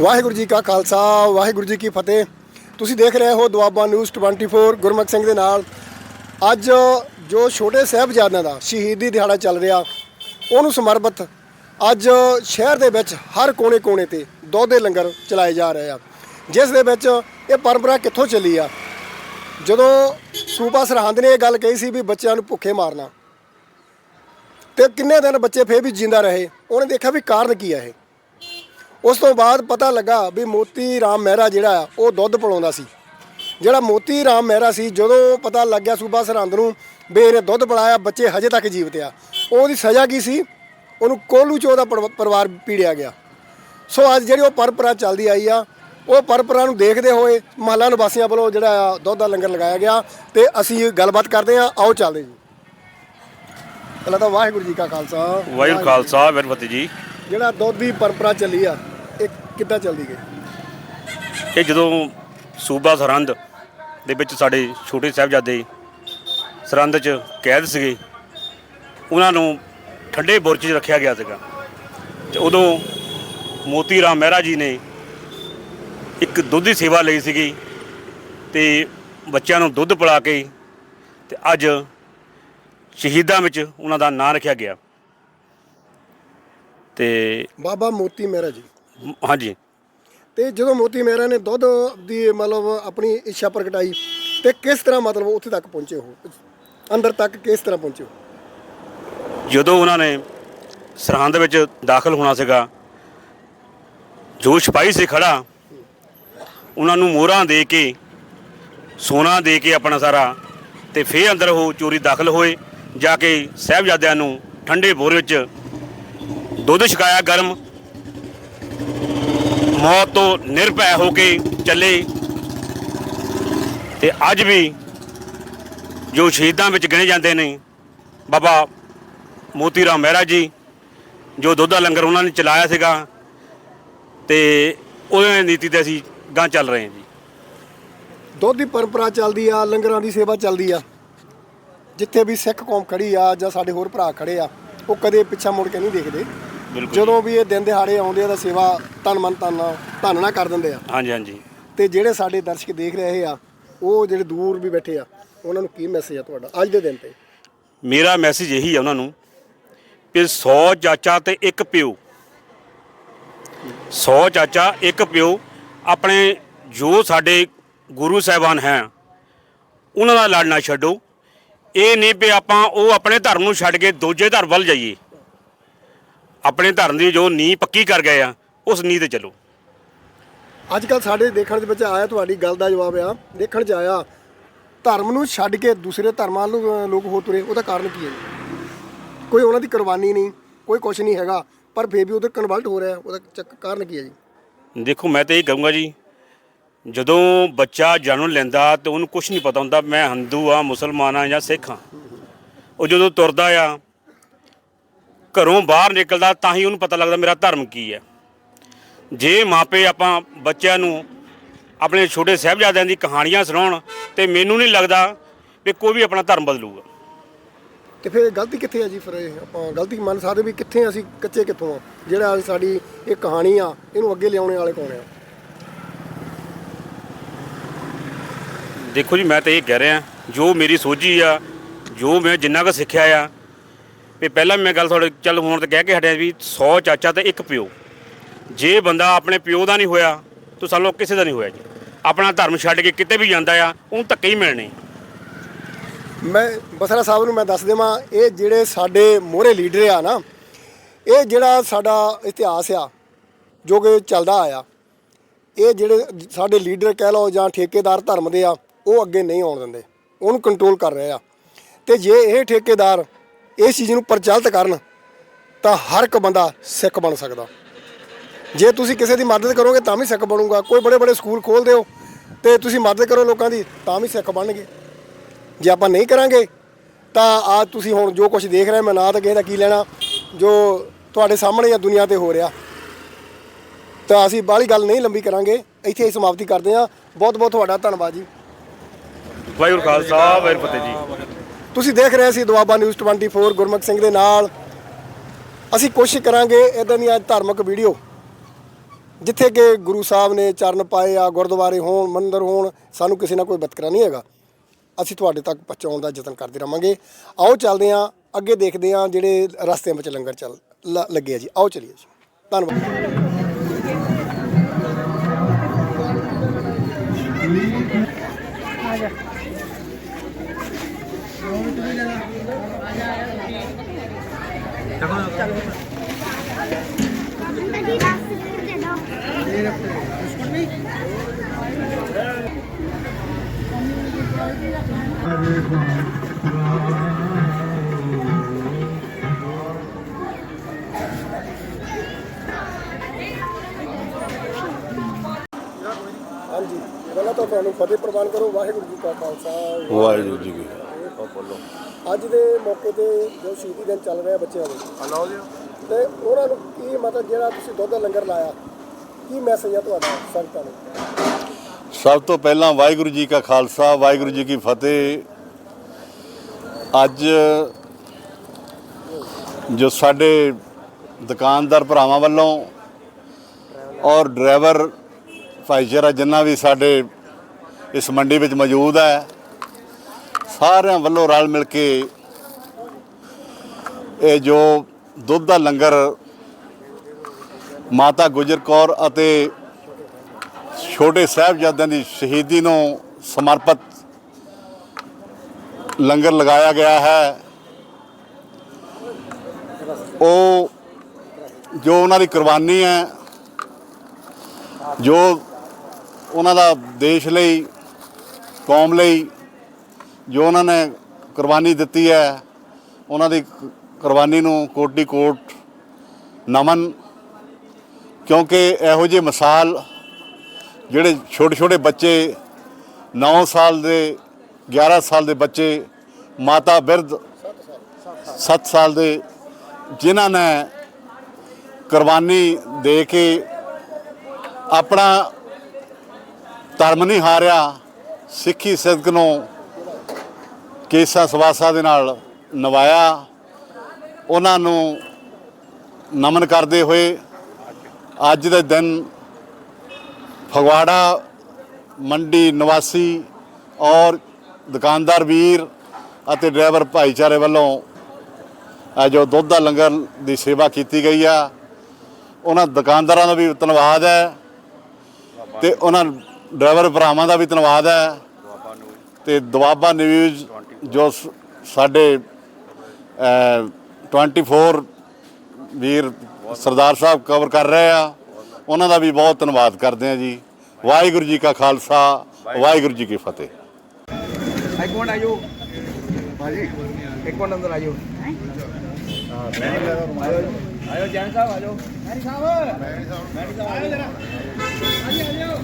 ਵਾਹਿਗੁਰੂ ਜੀ ਕਾ ਖਾਲਸਾ, ਵਾਹਿਗੁਰੂ ਜੀ ਕੀ ਫਤਿਹ। ਤੁਸੀਂ ਦੇਖ ਰਹੇ ਹੋ ਦੁਆਬਾ ਨਿਊਜ਼ 24 ਗੁਰਮੁਖ ਸਿੰਘ ਦੇ ਨਾਲ। ਅੱਜ ਜੋ ਛੋਟੇ ਸਾਹਿਬਜ਼ਾਦਿਆਂ ਦਾ ਸ਼ਹੀਦੀ ਦਿਹਾੜਾ ਚੱਲ ਰਿਹਾ, ਉਹਨੂੰ ਸਮਰਪਿਤ ਅੱਜ ਸ਼ਹਿਰ ਦੇ ਵਿੱਚ ਹਰ ਕੋਨੇ-ਕੋਨੇ ਤੇ ਦੁੱਧ ਲੰਗਰ ਚਲਾਏ ਜਾ ਰਹੇ ਆ। ਜਿਸ ਦੇ ਵਿੱਚ ਇਹ ਪਰੰਪਰਾ ਕਿੱਥੋਂ ਚੱਲੀ ਆ? ਜਦੋਂ ਸੂਬਾ ਸਰਹੰਦ ਨੇ ਇਹ ਗੱਲ ਕਹੀ ਸੀ ਵੀ ਬੱਚਿਆਂ ਨੂੰ ਭੁੱਖੇ ਮਾਰਨਾ, ਤੇ ਕਿੰਨੇ ਦਿਨ ਬੱਚੇ ਫੇਰ ਵੀ ਜਿੰਦਾ ਰਹੇ, ਉਹਨੇ ਦੇਖਿਆ ਵੀ ਕਾਰਨ ਕੀ ਆ ਇਹ। ਉਸ ਤੋਂ ਬਾਅਦ ਪਤਾ ਲੱਗਾ ਵੀ ਮੋਤੀ ਰਾਮ ਮਹਿਰਾ ਜਿਹੜਾ ਆ ਉਹ ਦੁੱਧ ਪਿਲਾਉਂਦਾ ਸੀ। ਜਿਹੜਾ ਮੋਤੀ ਰਾਮ ਮਹਿਰਾ ਸੀ ਜਦੋਂ ਪਤਾ ਲੱਗਿਆ ਸੂਬਾ ਸਰਹੰਦ ਨੂੰ ਵੀ ਇਹਨੇ ਦੁੱਧ ਪਿਲਾਇਆ ਬੱਚੇ ਹਜੇ ਤੱਕ ਜੀਵਤ ਆ। ਉਹਦੀ ਸਜ਼ਾ ਕੀ ਸੀ? ਉਹਨੂੰ ਕੋਲੂ ਚ ਪਰਿਵ- ਪਰਿਵਾਰ ਪੀੜਿਆ ਗਿਆ। ਸੋ ਅੱਜ ਜਿਹੜੀ ਉਹ ਪਰੰਪਰਾ ਚੱਲਦੀ ਆਈ ਆ ਉਹ ਪਰੰਪਰਾ ਨੂੰ ਦੇਖਦੇ ਹੋਏ ਮਹੱਲਾ ਨਿਵਾਸੀਆਂ ਵੱਲੋਂ ਜਿਹੜਾ ਦੁੱਧ ਦਾ ਲੰਗਰ ਲਗਾਇਆ ਗਿਆ ਤੇ ਅਸੀਂ ਗੱਲਬਾਤ ਕਰਦੇ ਆ ਆਓ ਚੱਲਦੇ ਜੀ। ਪਹਿਲਾਂ ਤਾਂ ਵਾਹਿਗੁਰੂ ਜੀ ਕਾ ਖਾਲਸਾ। ਵਾਹਿਗੁਰੂ ਖਾਲਸਾ ਫਤਿਹ ਜੀ। ਜਿਹੜਾ ਦੁੱਧ ਦੀ ਪਰੰਪਰਾ ਚੱਲੀ ਆ ਇਹ ਕਿੱਦਾਂ ਚੱਲਦੀ ਗਈ? ਇਹ ਜਦੋਂ ਸੂਬਾ ਸਰਹੰਦ ਦੇ ਵਿੱਚ ਸਾਡੇ ਛੋਟੇ ਸਾਹਿਬਜ਼ਾਦੇ ਸਰਹੰਦ 'ਚ ਕੈਦ ਸੀਗੇ ਉਹਨਾਂ ਨੂੰ ਠੰਡੇ ਬੁਰਜ 'ਚ ਰੱਖਿਆ ਗਿਆ ਸੀਗਾ। ਤੇ ਉਦੋਂ ਮੋਤੀ ਰਾਮ ਮਹਿਰਾ ਜੀ ਨੇ ਇੱਕ ਦੁੱਧ ਦੀ ਸੇਵਾ ਲਈ ਸੀਗੀ ਤੇ ਬੱਚਿਆਂ ਨੂੰ ਦੁੱਧ ਪਿਲਾ ਕੇ ਤੇ ਅੱਜ ਸ਼ਹੀਦਾਂ ਵਿੱਚ ਉਹਨਾਂ ਦਾ ਨਾਂ ਰੱਖਿਆ ਗਿਆ। ਤੇ ਬਾਬਾ ਮੋਤੀ ਮਹਿਰਾ ਜੀ। ਹਾਂਜੀ। ਤੇ ਜਦੋਂ ਮੋਤੀ ਮਹਿਰਾ ਨੇ ਦੁੱਧ ਦੀ ਮਤਲਬ ਆਪਣੀ ਇੱਛਾ ਪ੍ਰਗਟਾਈ ਤੇ ਕਿਸ ਤਰ੍ਹਾਂ ਮਤਲਬ ਉੱਥੇ ਤੱਕ ਪਹੁੰਚੇ ਹੋ ਅੰਦਰ ਤੱਕ ਕਿਸ ਤਰ੍ਹਾਂ ਪਹੁੰਚੇ ਹੋ ਜਦੋਂ ਉਹਨਾਂ ਨੇ ਸਰਹੰਦ ਵਿੱਚ ਦਾਖਲ ਹੋਣਾ ਸੀਗਾ ਜੋ ਸਿਪਾਹੀ ਸੀ ਖੜਾ ਉਹਨਾਂ ਨੂੰ ਮੋਹਰਾਂ ਦੇ ਕੇ ਸੋਨਾ ਦੇ ਕੇ ਆਪਣਾ ਸਾਰਾ ਤੇ ਫੇਰ ਅੰਦਰ ਉਹ ਚੋਰੀ ਦਾਖਲ ਹੋਏ ਜਾ ਕੇ ਸਾਹਿਬਜ਼ਾਦਿਆਂ ਨੂੰ ਠੰਡੇ ਬੋਰ ਵਿੱਚ ਦੁੱਧ ਛਕਾਇਆ ਗਰਮ ਮੌਤ ਤੋਂ ਨਿਰਭੈ ਹੋ ਕੇ ਚੱਲੇ। ਤੇ ਅੱਜ ਵੀ ਜੋ ਸ਼ਹੀਦਾਂ ਵਿੱਚ ਗਿਣੇ ਜਾਂਦੇ ਨੇ, ਬਾਬਾ ਮੋਤੀ ਰਾਮ ਮਹਿਰਾ ਜੀ, ਜੋ ਦੁੱਧ ਦਾ ਲੰਗਰ ਉਹਨਾਂ ਨੇ ਚਲਾਇਆ ਸੀਗਾ, ਤੇ ਉਹਦੇ ਨੀਤੀ ਤੇ ਅਸੀਂ ਗਾਂ ਚੱਲ ਰਹੇ ਹਾਂ ਜੀ। ਦੁੱਧ ਦੀ ਪਰੰਪਰਾ ਚੱਲਦੀ ਆ, ਲੰਗਰਾਂ ਦੀ ਸੇਵਾ ਚੱਲਦੀ ਆ। ਜਿੱਥੇ ਵੀ ਸਿੱਖ ਕੌਮ ਖੜੀ ਆ ਜਾਂ ਸਾਡੇ ਹੋਰ ਭਰਾ ਖੜੇ ਆ, ਉਹ ਕਦੇ ਪਿੱਛਾ ਮੁੜ ਕੇ ਨਹੀਂ ਦੇਖਦੇ। ਬਿਲਕੁਲ ਜਦੋਂ ਵੀ ਇਹ ਦਿਨ ਦਿਹਾੜੇ ਆਉਂਦੇ ਆ ਤਾਂ ਸੇਵਾ ਤਨ ਮਨ ਧਨ ਨਾਲ- ਧਨ ਨਾਲ ਕਰ ਦਿੰਦੇ ਆ। ਹਾਂਜੀ ਹਾਂਜੀ। ਤੇ ਜਿਹੜੇ ਸਾਡੇ ਦਰਸ਼ਕ ਦੇਖ ਰਹੇ ਆ ਉਹ ਜਿਹੜੇ ਦੂਰ ਵੀ ਬੈਠੇ ਆ ਉਹਨਾਂ ਨੂੰ ਕੀ ਮੈਸੇਜ ਆ ਤੁਹਾਡਾ ਅੱਜ ਦੇ ਦਿਨ ਤੇ? ਮੇਰਾ ਮੈਸੇਜ ਇਹੀ ਹੈ ਉਹਨਾਂ ਨੂੰ ਕਿ 100 ਚਾਚਾ ਤੇ ਇੱਕ ਪਿਓ। 100 ਚਾਚਾ ਇੱਕ ਪਿਓ ਆਪਣੇ ਜੋ ਸਾਡੇ ਗੁਰੂ ਸਾਹਿਬਾਨ ਹੈ ਉਹਨਾਂ ਦਾ ਲੜਨਾ ਛੱਡੋ। ਇਹ ਨਹੀਂ ਵੀ ਆਪਾਂ ਉਹ ਆਪਣੇ ਧਰਮ ਨੂੰ ਛੱਡ ਕੇ ਦੂਜੇ ਧਰਮ ਵੱਲ ਜਾਈਏ। ਆਪਣੇ ਧਰਮ ਦੀ ਜੋ ਨੀਂਹ ਪੱਕੀ ਕਰ ਗਏ ਆ ਉਸ ਨੀਂਹ ਤੇ ਚੱਲੋ। ਅੱਜ ਕੱਲ ਸਾਡੇ ਦੇਖਣ ਦੇ ਵਿੱਚ ਆਇਆ ਤੁਹਾਡੀ ਗੱਲ ਦਾ ਜਵਾਬ ਆ। ਦੇਖਣ 'ਚ ਆਇਆ ਧਰਮ ਨੂੰ ਛੱਡ ਕੇ ਦੂਸਰੇ ਧਰਮਾਂ ਨੂੰ ਲੋਕ ਹੋ ਤੁਰੇ ਉਹਦਾ ਕਾਰਨ ਕੀ ਹੈ? ਜੀ ਕੋਈ ਉਹਨਾਂ ਦੀ ਕੁਰਬਾਨੀ ਨਹੀਂ ਕੋਈ ਕੁਝ ਨਹੀਂ ਹੈਗਾ ਪਰ ਫੇਰ ਵੀ ਉਹਦੇ ਕਨਵਰਟ ਹੋ ਰਿਹਾ ਉਹਦਾ ਚੱਕ ਕਾਰਨ ਕੀ ਹੈ ਜੀ? ਦੇਖੋ ਮੈਂ ਤਾਂ ਇਹ ਕਹੂੰਗਾ ਜੀ ਜਦੋਂ ਬੱਚਾ ਜਨਮ ਲੈਂਦਾ ਤੇ ਉਹਨੂੰ ਕੁਝ ਨਹੀਂ ਪਤਾ ਹੁੰਦਾ ਮੈਂ ਹਿੰਦੂ ਆ ਮੁਸਲਮਾਨ ਆ ਜਾਂ ਸਿੱਖ ਆ ਉਹ ਜਦੋਂ ਤੁਰਦਾ ਆ ਘਰੋਂ ਬਾਹਰ ਨਿਕਲਦਾ ਤਾਂ ਹੀ ਉਹਨੂੰ ਪਤਾ ਲੱਗਦਾ ਮੇਰਾ ਧਰਮ ਕੀ ਹੈ। ਜੇ ਮਾਪੇ ਆਪਾਂ ਬੱਚਿਆਂ ਨੂੰ ਆਪਣੇ ਛੋਟੇ ਸਾਹਿਬਜ਼ਾਦਿਆਂ ਦੀ ਕਹਾਣੀਆਂ ਸੁਣਾਉਣ ਤੇ ਮੈਨੂੰ ਨਹੀਂ ਲੱਗਦਾ ਵੀ ਕੋਈ ਵੀ ਆਪਣਾ ਧਰਮ ਬਦਲੂਗਾ। ਤੇ ਫਿਰ ਗਲਤੀ ਕਿੱਥੇ ਹੈ ਜੀ ਫਿਰ ਇਹ? ਆਪਾਂ ਗਲਤੀ ਮੰਨ ਸਕਦੇ ਵੀ ਕਿੱਥੇ ਅਸੀਂ ਕੱਚੇ ਕਿੱਥੋਂ ਆ? ਜਿਹੜਾ ਸਾਡੀ ਇਹ ਕਹਾਣੀ ਆ ਇਹਨੂੰ ਅੱਗੇ ਲਿਆਉਣੇ ਵਾਲੇ ਕੌਣ ਆ? ਦੇਖੋ ਜੀ ਮੈਂ ਤਾਂ ਇਹ ਕਹਿ ਰਿਹਾ ਜੋ ਮੇਰੀ ਸੋਝੀ ਆ ਜੋ ਮੈਂ ਜਿੰਨਾ ਕੁ ਸਿੱਖਿਆ ਆ ਵੀ ਪਹਿਲਾਂ ਮੈਂ ਗੱਲ ਤੁਹਾਡੇ ਚੱਲ ਹੁਣ ਤਾਂ ਕਹਿ ਕੇ ਹਟਿਆ ਵੀ 100 ਚਾਚਾ ਤੇ ਇੱਕ ਪਿਓ। ਜੇ ਬੰਦਾ ਆਪਣੇ ਪਿਓ ਦਾ ਨਹੀਂ ਹੋਇਆ, ਤਾਂ ਸਾਨੂੰ ਕਿਸੇ ਦਾ ਨਹੀਂ ਹੋਇਆ ਜੀ। ਆਪਣਾ ਧਰਮ ਛੱਡ ਕੇ ਕਿਤੇ ਵੀ ਜਾਂਦਾ ਆ, ਉਹਨੂੰ ਧੱਕੇ ਹੀ ਮਿਲਣੇ। ਮੈਂ ਬਸਰਾ ਸਾਹਿਬ ਨੂੰ ਮੈਂ ਦੱਸ ਦੇਵਾਂ, ਇਹ ਜਿਹੜੇ ਸਾਡੇ ਮੋਹਰੇ ਲੀਡਰ ਆ ਨਾ, ਇਹ ਜਿਹੜਾ ਸਾਡਾ ਇਤਿਹਾਸ ਆ, ਜੋ ਕਿ ਚੱਲਦਾ ਆਇਆ, ਇਹ ਜਿਹੜੇ ਸਾਡੇ ਲੀਡਰ ਕਹਿ ਲਓ ਜਾਂ ਠੇਕੇਦਾਰ ਧਰਮ ਦੇ ਆ, ਉਹ ਅੱਗੇ ਨਹੀਂ ਆਉਣ ਦਿੰਦੇ। ਉਹਨੂੰ ਕੰਟਰੋਲ ਕਰ ਰਹੇ ਆ। ਤੇ ਜੇ ਇਹ ਠੇਕੇਦਾਰ ਇਸ ਚੀਜ਼ ਨੂੰ ਪ੍ਰਚਲਿਤ ਕਰਨ ਤਾਂ ਹਰ ਇੱਕ ਬੰਦਾ ਸਿੱਖ ਬਣ ਸਕਦਾ। ਜੇ ਤੁਸੀਂ ਕਿਸੇ ਦੀ ਮਦਦ ਕਰੋਗੇ ਤਾਂ ਵੀ ਸਿੱਖ ਬਣੂਗਾ। ਕੋਈ ਬੜੇ ਬੜੇ ਸਕੂਲ ਖੋਲ ਦਿਓ ਤੇ ਤੁਸੀਂ ਮਦਦ ਕਰੋ ਲੋਕਾਂ ਦੀ ਤਾਂ ਵੀ ਸਿੱਖ ਬਣਨਗੇ। ਜੇ ਆਪਾਂ ਨਹੀਂ ਕਰਾਂਗੇ ਤਾਂ ਆ ਤੁਸੀਂ ਹੁਣ ਜੋ ਕੁਝ ਦੇਖ ਰਹੇ ਮੈਂ ਨਾ ਤਾਂ ਕਿਸੇ ਦਾ ਕੀ ਲੈਣਾ। ਜੋ ਤੁਹਾਡੇ ਸਾਹਮਣੇ ਆ ਦੁਨੀਆ ਤੇ ਹੋ ਰਿਹਾ। ਤਾਂ ਅਸੀਂ ਬਾਹਲੀ ਗੱਲ ਨਹੀਂ ਲੰਬੀ ਕਰਾਂਗੇ। ਇੱਥੇ ਹੀ ਸਮਾਪਤੀ ਕਰਦੇ ਹਾਂ। ਬਹੁਤ ਬਹੁਤ ਤੁਹਾਡਾ ਧੰਨਵਾਦ ਜੀ। ਵਾਹਿਗੁਰੂ ਖਾਲਸਾ, ਵਾਹਿਗੁਰੂ ਫਤਿਹ ਜੀ। ਤੁਸੀਂ ਦੇਖ ਰਹੇ ਸੀ ਦੁਆਬਾ ਨਿਊਜ਼ 24 ਗੁਰਮੁਖ ਸਿੰਘ ਦੇ ਨਾਲ। ਅਸੀਂ ਕੋਸ਼ਿਸ਼ ਕਰਾਂਗੇ ਇਦਾਂ ਦੀਆਂ ਧਾਰਮਿਕ ਵੀਡੀਓ, ਜਿੱਥੇ ਕਿ ਗੁਰੂ ਸਾਹਿਬ ਨੇ ਚਰਨ ਪਾਏ ਆ, ਗੁਰਦੁਆਰੇ ਹੋਣ, ਮੰਦਰ ਹੋਣ, ਸਾਨੂੰ ਕਿਸੇ ਨਾਲ ਕੋਈ ਬਤਕਰਾ ਨਹੀਂ ਹੈਗਾ। ਅਸੀਂ ਤੁਹਾਡੇ ਤੱਕ ਪਹੁੰਚਾਉਣ ਦਾ ਯਤਨ ਕਰਦੇ ਰਵਾਂਗੇ। ਆਓ ਚੱਲਦੇ ਹਾਂ, ਅੱਗੇ ਦੇਖਦੇ ਹਾਂ ਜਿਹੜੇ ਰਸਤਿਆਂ ਵਿੱਚ ਲੰਗਰ ਚੱਲ, ਲ- ਲੱਗੇ ਆ ਜੀ। ਆਓ ਚਲੀਏ ਜੀ। ਧੰਨਵਾਦ। ਹਾਂਜੀ। ਪਹਿਲਾਂ ਤਾਂ ਤੁਹਾਨੂੰ ਫਤਿਹ ਪ੍ਰਵਾਨ ਕਰੋ। ਵਾਹਿਗੁਰੂ ਜੀ ਕਾ ਖਾਲਸਾ। ਵਾਹਿਗੁਰੂ ਜੀ ਕੀ ਅੱਜ ਦੇ ਮੌਕੇ ਤੇ ਜੋ ਸ਼ਹੀਦੀ ਦਿਨ ਚੱਲ ਰਿਹਾ ਬੱਚਿਆਂ ਦੇ। ਤੇ ਉਹਨਾਂ ਨੂੰ ਕੀ ਮਤਲਬ ਜਿਹੜਾ ਤੁਸੀਂ ਦੁੱਧ ਦਾ ਲੰਗਰ ਲਾਇਆ ਕੀ ਮੈਸੇਜ ਆ ਤੁਹਾਡਾ ਸੰਗਤਾਂ ਨੂੰ? ਸਭ ਤੋਂ ਪਹਿਲਾਂ ਵਾਹਿਗੁਰੂ ਜੀ ਕਾ ਖਾਲਸਾ ਵਾਹਿਗੁਰੂ ਜੀ ਕੀ ਫਤਿਹ। ਅੱਜ ਜੋ ਸਾਡੇ ਦੁਕਾਨਦਾਰ ਭਰਾਵਾਂ ਵੱਲੋਂ ਔਰ ਡਰਾਈਵਰ ਭਾਈਚਾਰਾ ਜਿੰਨਾ ਵੀ ਸਾਡੇ ਇਸ ਮੰਡੀ ਵਿੱਚ ਮੌਜੂਦ ਹੈ ਸਾਰਿਆਂ ਵੱਲੋਂ ਰਲ ਮਿਲ ਕੇ ਇਹ ਜੋ ਦੁੱਧ ਦਾ ਲੰਗਰ ਮਾਤਾ ਗੁਜਰ ਕੌਰ ਅਤੇ ਛੋਟੇ ਸਾਹਿਬਜ਼ਾਦਿਆਂ ਦੀ ਸ਼ਹੀਦੀ ਨੂੰ ਸਮਰਪਿਤ ਲੰਗਰ ਲਗਾਇਆ ਗਿਆ ਹੈ। ਉਹ ਜੋ ਉਹਨਾਂ ਦੀ ਕੁਰਬਾਨੀ ਹੈ, ਜੋ ਉਹਨਾਂ ਦਾ ਦੇਸ਼ ਲਈ, ਕੌਮ ਲਈ ਜੋ ਉਹਨਾਂ ਨੇ ਕੁਰਬਾਨੀ ਦਿੱਤੀ ਹੈ, ਉਹਨਾਂ ਦੀ ਕੁਰਬਾਨੀ ਨੂੰ ਕੋਟੀ ਕੋਟ ਨਮਨ, ਕਿਉਂਕਿ ਇਹੋ ਜਿਹੇ ਮਿਸਾਲ ਜਿਹੜੇ ਛੋਟੇ ਛੋਟੇ ਬੱਚੇ 9 ਸਾਲ ਦੇ 11 ਸਾਲ ਦੇ ਬੱਚੇ, ਮਾਤਾ ਬਿਰਧ 7 ਸਾਲ ਦੇ, ਜਿਨ੍ਹਾਂ ਨੇ ਕੁਰਬਾਨੀ ਦੇ ਕੇ ਆਪਣਾ ਧਰਮ ਨਹੀਂ ਹਾਰਿਆ, ਸਿੱਖੀ ਸਿੱਧਕ ਨੂੰ ਕੇਸਾ ਸਵਾਸਾ ਦੇ ਨਾਲ ਨਵਾਇਆ। ਉਹਨਾਂ ਨੂੰ ਨਮਨ ਕਰਦੇ ਹੋਏ ਅੱਜ ਦੇ ਦਿਨ ਫਗਵਾੜਾ ਮੰਡੀ ਨਿਵਾਸੀ ਔਰ ਦੁਕਾਨਦਾਰ ਵੀਰ ਅਤੇ ਡਰਾਈਵਰ ਭਾਈਚਾਰੇ ਵੱਲੋਂ ਜੋ ਦੁੱਧ ਦਾ ਲੰਗਰ ਦੀ ਸੇਵਾ ਕੀਤੀ ਗਈ ਆ, ਉਹਨਾਂ ਦੁਕਾਨਦਾਰਾਂ ਦਾ ਵੀ ਧੰਨਵਾਦ ਹੈ ਤੇ ਉਹਨਾਂ ਡਰਾਈਵਰ ਭਰਾਵਾਂ ਦਾ ਵੀ ਧੰਨਵਾਦ ਹੈ ਤੇ ਦੁਆਬਾ ਨਿਊਜ਼ ਜੋ ਸ- ਸਾਡੇ ਅ, 24 ਵੀਰ ਸਰਦਾਰ ਸਾਹਿਬ ਕਵਰ ਕਰ ਰਹੇ ਆ ਉਹਨਾਂ ਦਾ ਵੀ ਬਹੁਤ ਧੰਨਵਾਦ ਕਰਦੇ ਆ ਜੀ। ਵਾਹਿਗੁਰੂ ਜੀ ਕਾ ਖਾਲਸਾ ਵਾਹਿਗੁਰੂ ਜੀ ਕੀ ਫਤਿਹ। ਇੱਕ ਮਿੰਟ ਆਇਓ। ਭਾਜੀ ਇੱਕ ਮਿੰਟ ਅੰਦਰ ਆਇਓ। ਆਇਓ ਜੈਨ ਸਾਹਿਬ ਆਇਓ। ਮੈਰੀ ਸਾਹਿਬ! ਮੈਰੀ ਸਾਹਿਬ ਆਇਓ ਜਰਾ। ਆਇਓ ਆਇਓ।